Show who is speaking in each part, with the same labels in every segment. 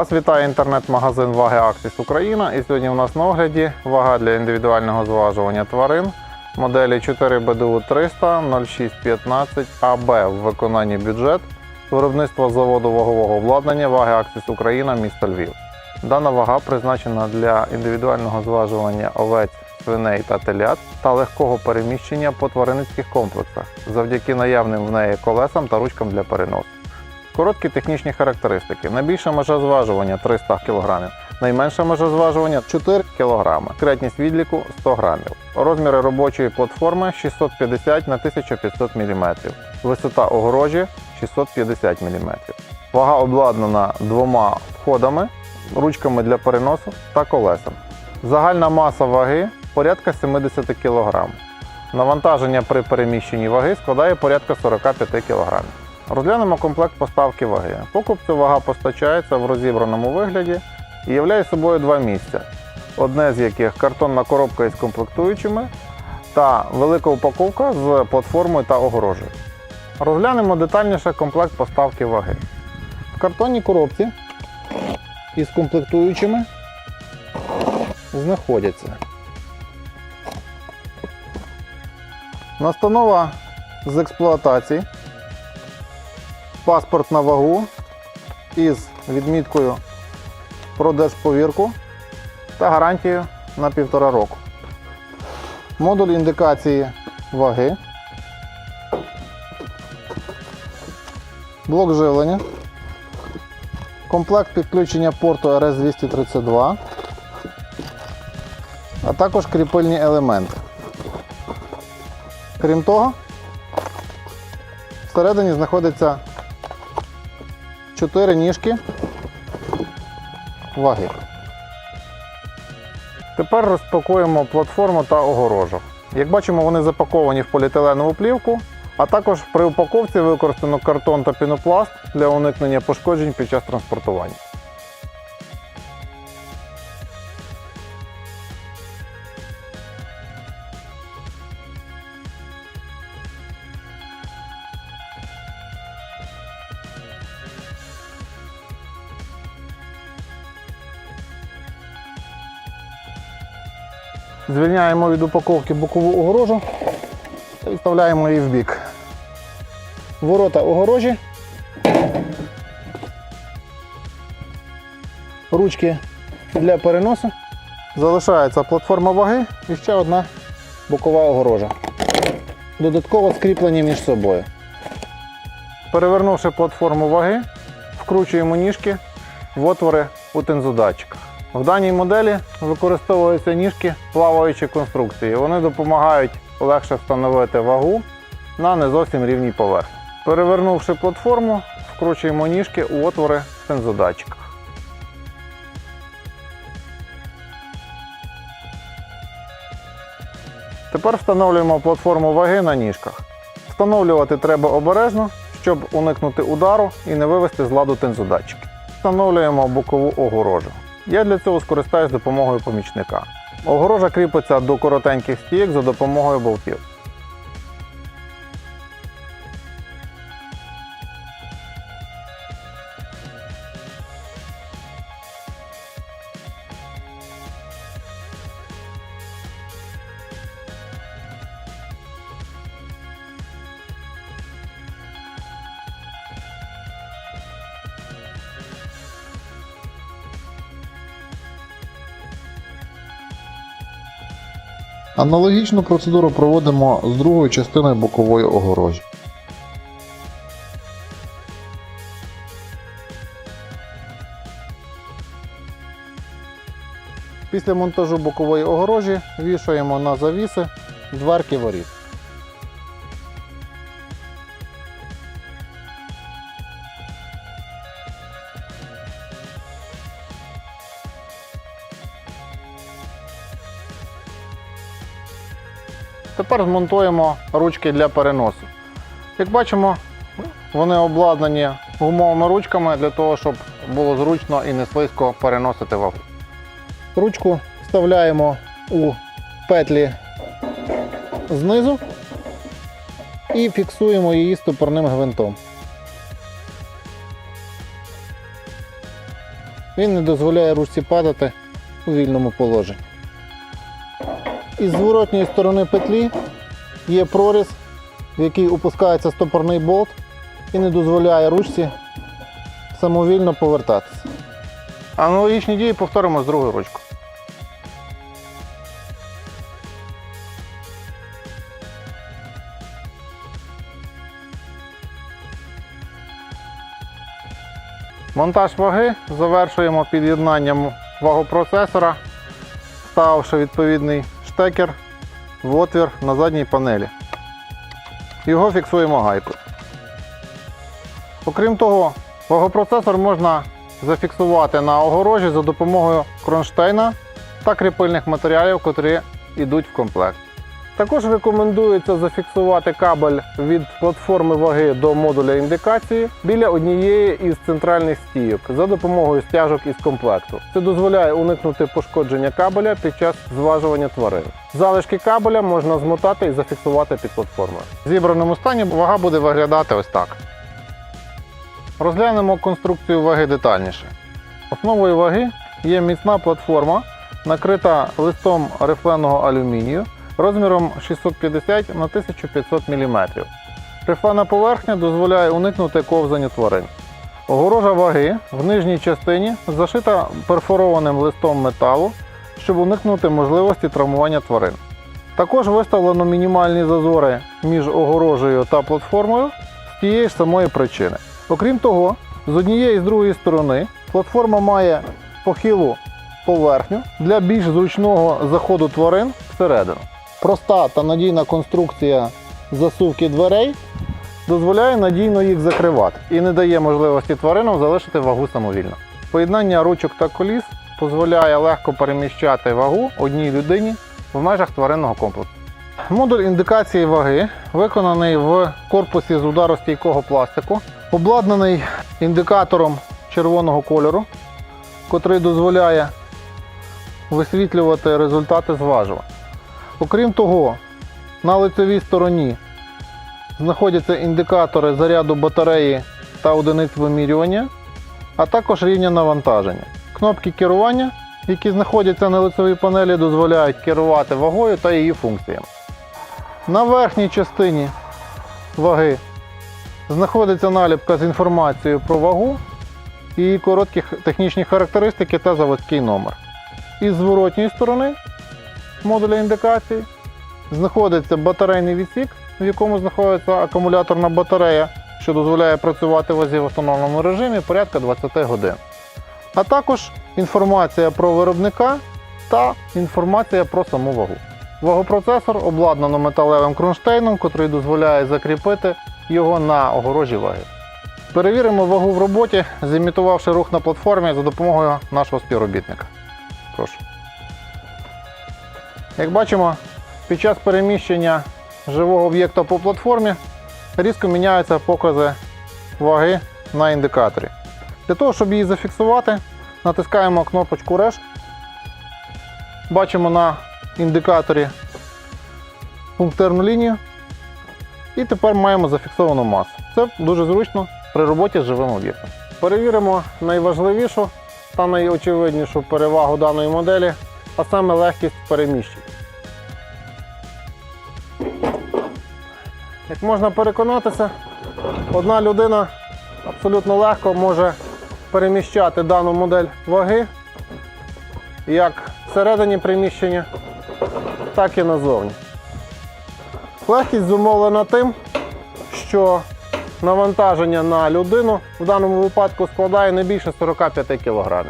Speaker 1: Вас вітає інтернет-магазин Ваги Аксіс Україна. І сьогодні у нас на огляді вага для індивідуального зважування тварин моделі 4 BDU 300 0615 АБ в виконанні бюджет виробництва заводу вагового обладнання Ваги Аксіс Україна, місто Львів. Дана вага призначена для індивідуального зважування овець, свиней та телят та легкого переміщення по тваринницьких комплексах завдяки наявним в неї колесам та ручкам для переносу. Короткі технічні характеристики. Найбільша межа зважування 300 кг, найменша межа зважування 4 кг, кретність відліку 100 г. Розміри робочої платформи 650 на 1500 мм, висота огорожі 650 мм. Вага обладнана двома входами, ручками для переносу та колесами. Загальна маса ваги порядка 70 кг. Навантаження при переміщенні ваги складає порядка 45 кг. Розглянемо комплект поставки ваги. Покупцю вага постачається в розібраному вигляді і являє собою два місця, одне з яких картонна коробка із комплектуючими та велика упаковка з платформою та огорожею. Розглянемо детальніше комплект поставки ваги. В картонній коробці із комплектуючими знаходяться настанова з експлуатації паспорт на вагу із відміткою про держповірку та гарантією на півтора року. Модуль індикації ваги, блок живлення, комплект підключення порту RS232, а також кріпильні елементи. Крім того, всередині знаходиться 4 ніжки ваги. Тепер розпакуємо платформу та огорожу. Як бачимо, вони запаковані в поліетиленову плівку, а також при упаковці використано картон та пінопласт для уникнення пошкоджень під час транспортування. Звільняємо від упаковки бокову огорожу та відставляємо її в бік. Ворота огорожі. Ручки для переносу. Залишається платформа ваги і ще одна бокова огорожа. Додатково скріплені між собою. Перевернувши платформу ваги, вкручуємо ніжки в отвори у тензодатчиках. В даній моделі використовуються ніжки плаваючої конструкції. Вони допомагають легше встановити вагу на не зовсім рівній поверхні. Перевернувши платформу, вкручуємо ніжки у отвори в тензодатчиках. Тепер встановлюємо платформу ваги на ніжках. Встановлювати треба обережно, щоб уникнути удару і не вивести з ладу тензодатчики. Встановлюємо бокову огорожу. Я для цього скористаюсь допомогою помічника. Огорожа кріпиться до коротеньких стійок за допомогою болтів.
Speaker 2: Аналогічну процедуру проводимо з другою частиною бокової огорожі.
Speaker 1: Після монтажу бокової огорожі вішаємо на завіси дверки воріт. Тепер змонтуємо ручки для переносу. Як бачимо, вони обладнані гумовими ручками для того, щоб було зручно і не слизько переносити вагу. Ручку вставляємо у петлі знизу і фіксуємо її стопорним гвинтом. Він не дозволяє ручці падати у вільному положенні. Із зворотньої сторони петлі є проріз, в який опускається стопорний болт і не дозволяє ручці самовільно повертатися. Аналогічні дії повторимо з другою ручкою. Монтаж ваги завершуємо під'єднанням вагопроцесора, ставивши відповідний штекер в отвір на задній панелі. Його фіксуємо гайкою. Окрім того, вагопроцесор можна зафіксувати на огорожі за допомогою кронштейна та кріпильних матеріалів, котрі йдуть в комплект. Також рекомендується зафіксувати кабель від платформи ваги до модуля індикації біля однієї із центральних стійок за допомогою стяжок із комплекту. Це дозволяє уникнути пошкодження кабеля під час зважування тварин. Залишки кабеля можна змотати і зафіксувати під платформою. В зібраному стані вага буде виглядати ось так. Розглянемо конструкцію ваги детальніше. Основою ваги є міцна платформа, накрита листом рифленого алюмінію розміром 650 на 1500 мм. Рифлена поверхня дозволяє уникнути ковзання тварин. Огорожа ваги в нижній частині зашита перфорованим листом металу, щоб уникнути можливості травмування тварин. Також виставлено мінімальні зазори між огорожею та платформою з тієї ж самої причини. Окрім того, з однієї і з другої сторони платформа має похилу поверхню для більш зручного заходу тварин всередину. Проста та надійна конструкція засувки дверей дозволяє надійно їх закривати і не дає можливості тваринам залишити вагу самовільно. Поєднання ручок та коліс дозволяє легко переміщати вагу одній людині в межах тваринного комплексу. Модуль індикації ваги виконаний в корпусі з ударостійкого пластику, обладнаний індикатором червоного кольору, котрий дозволяє висвітлювати результати зважування. Окрім того, на лицевій стороні знаходяться індикатори заряду батареї та одиниць вимірювання, а також рівня навантаження. Кнопки керування, які знаходяться на лицевій панелі, дозволяють керувати вагою та її функціями. На верхній частині ваги знаходиться наліпка з інформацією про вагу, її короткі технічні характеристики та заводський номер. Із зворотньої сторони модуля індикації знаходиться батарейний відсік, в якому знаходиться акумуляторна батарея, що дозволяє працювати вазі в автономному режимі порядка 20 годин. А також інформація про виробника та інформація про саму вагу. Вагопроцесор обладнано металевим кронштейном, який дозволяє закріпити його на огорожі ваги. Перевіримо вагу в роботі, зімітувавши рух на платформі за допомогою нашого співробітника. Прошу. Як бачимо, під час переміщення живого об'єкта по платформі різко міняються покази ваги на індикаторі. Для того, щоб її зафіксувати, натискаємо кнопочку Rest. Бачимо на індикаторі пунктирну лінію. І тепер маємо зафіксовану масу. Це дуже зручно при роботі з живим об'єктом. Перевіримо найважливішу та найочевиднішу перевагу даної моделі, а саме легкість переміщень. Як можна переконатися, одна людина абсолютно легко може переміщати дану модель ваги як всередині приміщення, так і назовні. Легкість зумовлена тим, що навантаження на людину в даному випадку складає не більше 45 кг.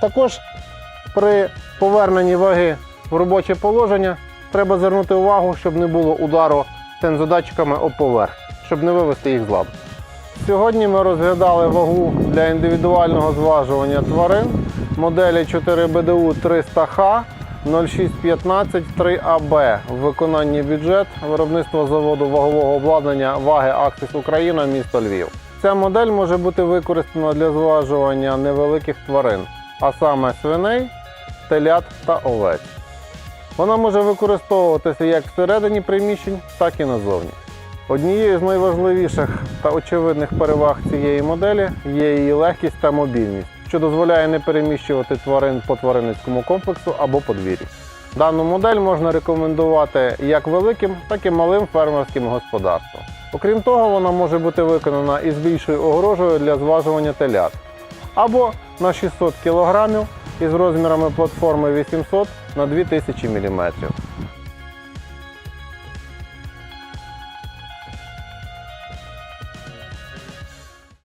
Speaker 1: Також при поверненні ваги в робоче положення треба звернути увагу, щоб не було удару тензодатчиками об поверх, щоб не вивести їх з ладу. Сьогодні ми розглядали вагу для індивідуального зважування тварин моделі 4BDU 300H 0615 3AB в виконанні бюджет виробництва заводу вагового обладнання Ваги Аксис Україна, місто Львів. Ця модель може бути використана для зважування невеликих тварин, а саме свиней, телят та овець. Вона може використовуватися як всередині приміщень, так і назовні. Однією з найважливіших та очевидних переваг цієї моделі є її легкість та мобільність, що дозволяє не переміщувати тварин по тваринницькому комплексу або подвір'ю. Дану модель можна рекомендувати як великим, так і малим фермерським господарствам. Окрім того, вона може бути виконана із більшою огорожею для зважування телят або на 600 кг із розмірами платформи 800 на 2000 мм.